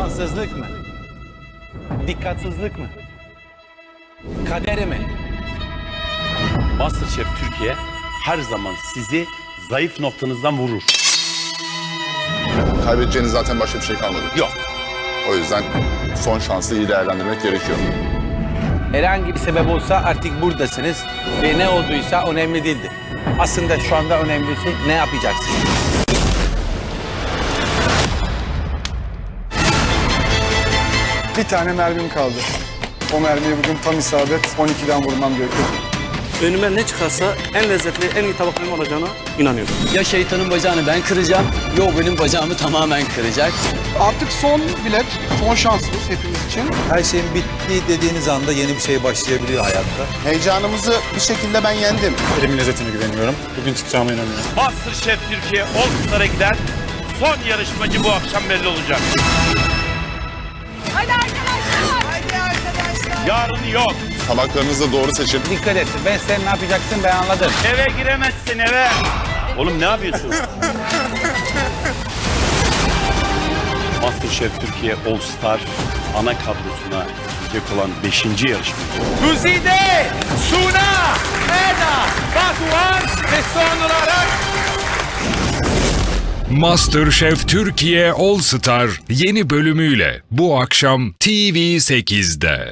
Şanssızlık mı? Dikkatsizlik mi? Kaderi mi? Masterchef Türkiye her zaman sizi zayıf noktanızdan vurur. Kaybedeceğiniz zaten başka bir şey kalmadı. Yok. O yüzden son şansı iyi değerlendirmek gerekiyor. Herhangi bir sebep olsa artık buradasınız ve ne olduysa önemli değildi. Aslında şu anda önemlisi ne yapacaksın? Bir tane mermim kaldı. O mermiyi bugün tam isabet 12'den vurmam gerekiyor. Önüme ne çıkarsa en lezzetli, en iyi tabak benim olacağına inanıyorum. Ya şeytanın bacağını ben kıracağım, ya o benim bacağımı tamamen kıracak. Artık son bilet, son şansımız hepimiz için. Her şeyin bittiği dediğiniz anda yeni bir şey başlayabiliyor hayatta. Heyecanımızı bir şekilde ben yendim. Elimin lezzetine güveniyorum. Bugün çıkacağıma inanıyorum. Masterchef Türkiye All Star'a giden son yarışmacı bu akşam belli olacak. Yarın yok. Tabaklarınızı doğru seçin. Dikkat et. Ben sen ne yapacaksın ben anladım. Eve giremezsin eve. Oğlum ne yapıyorsun? Masterchef Türkiye All Star ana kadrosuna girecek olan 5. yarışmacı. Güzide, Suna, Eda, Batuhan ve son olarak MasterChef Türkiye All Star yeni bölümüyle bu akşam TV8'de.